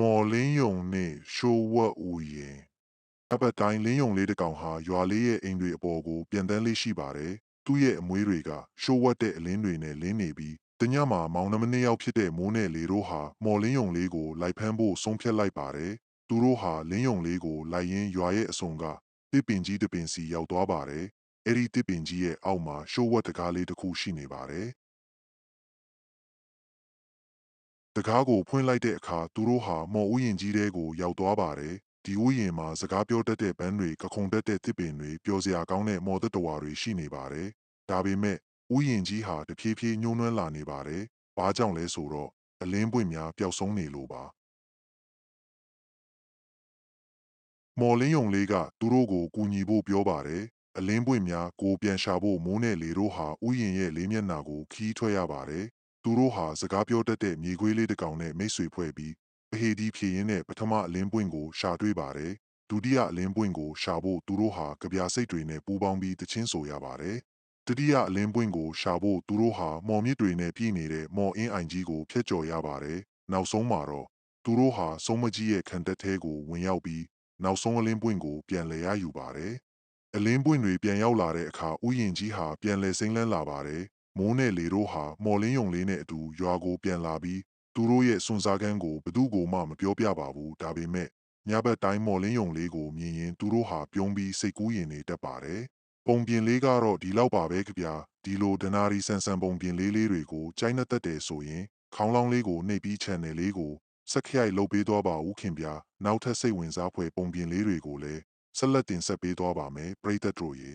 မော်လင်းယုံနှင့်ရှိုးဝတ်ဦးရင်အပတ်တိုင်းလင်းယုံလေးတစ်ကောင်ဟာရွာလေးရဲ့အိမ်တွေအပေါ်ကိုပြန်တန်းလေးရှိပါတယ်သူ့ရဲ့အမွေးတွေကရှိုးဝတ်တဲ့အလင်းတွေနဲ့လင်းနေပြီးတညမှာမောင်နှမနှစ်ယောက်ဖြစ်တဲ့မိုးနဲ့လေတို့ဟာမော်လင်းယုံလေးကိုလိုက်ဖမ်းဖို့ဆုံးဖြတ်လိုက်ပါတယ်သူတို့ဟာလင်းယုံလေးကိုလိုက်ရင်းရွာရဲ့အစုံကတစ်ပင်ကြီးတစ်ပင်စီရောက်သွားပါတယ်အဲ့ဒီတစ်ပင်ကြီးရဲ့အောက်မှာရှိုးဝတ်တကားလေးတစ်ခုရှိနေပါတယ် တကားကိုဖွင့်လိုက်တဲ့အခါသူတို့ဟာမော်ဥယျင်ကြီးတဲကိုရောက်သွားပါတယ်ဒီဥယျင်မှာစကားပြောတတ်တဲ့ဘန်းတွေကခုန်တတ်တဲ့တစ်ပင်တွေပျော်စရာကောင်းတဲ့မော်သက်တဝါတွေရှိနေပါတယ်ဒါပေမဲ့ဥယျင်ကြီးဟာတဖြည်းဖြည်းညှိုးနွမ်းလာနေပါတယ်ဘာကြောင့်လဲဆိုတော့အလင်းပွင့်များပျောက်ဆုံးနေလို့ပါမော်လင်းယုံလေးကသူတို့ကိုကူညီဖို့ပြောပါတယ်။အလင်းပွင့်များကိုပြန်ရှာဖို့မိုးနဲ့လေတို့ဟာဥယျင်ရဲ့လေးမျက်နှာကိုခီးထွက်ရပါတယ်။ သူတို့ဟာစကားပြောတတ်တဲ့မြေခွေးလေးတစ်ကောင်နဲ့မိတ်ဆွေဖွဲ့ပြီးအဟေဒီဖြည့်ရင်းနဲ့ပထမအလင်းပွင့်ကိုရှာတွေ့ပါတယ်။ဒုတိယအလင်းပွင့်ကိုရှာဖို့သူတို့ဟာကြပြာစိတ်တွေနဲ့ပူးပေါင်းပြီးတချင်းဆိုရပါတယ်။တတိယအလင်းပွင့်ကိုရှာဖို့သူတို့ဟာမော်မြစ်တွေနဲ့ပြည်နေတဲ့မော်အင်းအိုင်ကြီးကိုဖျက်ကျော်ရပါတယ်။နောက်ဆုံးမှာတော့သူတို့ဟာစုံမကြီးရဲ့ခံတက်သေးကိုဝင်ရောက်ပြီးနောက်ဆုံးအလင်းပွင့်ကိုပြန်လည်ရယူပါတယ်။အလင်းပွင့်တွေပြန်ရောက်လာတဲ့အခါဥယျင်ကြီးဟာပြန်လည်စိမ့်လန်းလာပါတယ်။ မိုးနဲ့လေတို့ဟာမော်လင်းယုံလေးနဲ့အတူရွာကိုပြန်လာပြီးသူတို့ရဲ့စွန်စားကန်းကိုဘသူကိုမှမပြောပြပါဘူးဒါပေမဲ့ညဘက်တိုင်းမော်လင်းယုံလေးကိုမြင်ရင်သူတို့ဟာပြုံးပြီးစိတ်ကူးရင်နေတတ်ပါတယ်။ပုံပြင်လေးကတော့ဒီလောက်ပါပဲကြဗျာဒီလိုဒနာရီဆန်ဆန်ပုံပြင်လေးလေးတွေကိုကြိုင်းနဲ့တက်တယ်ဆိုရင်ခေါင်းလောင်းလေးကိုနှိပ်ပြီး channel လေးကိုစက်ခရိုက်လုပ်ပေးသွားပါဦးခင်ဗျာနောက်ထပ်စိတ်ဝင်စားဖွယ်ပုံပြင်လေးတွေကိုလည်းဆက်လက်တင်ဆက်ပေးသွားပါမယ်ပရိသတ်တို့ရေ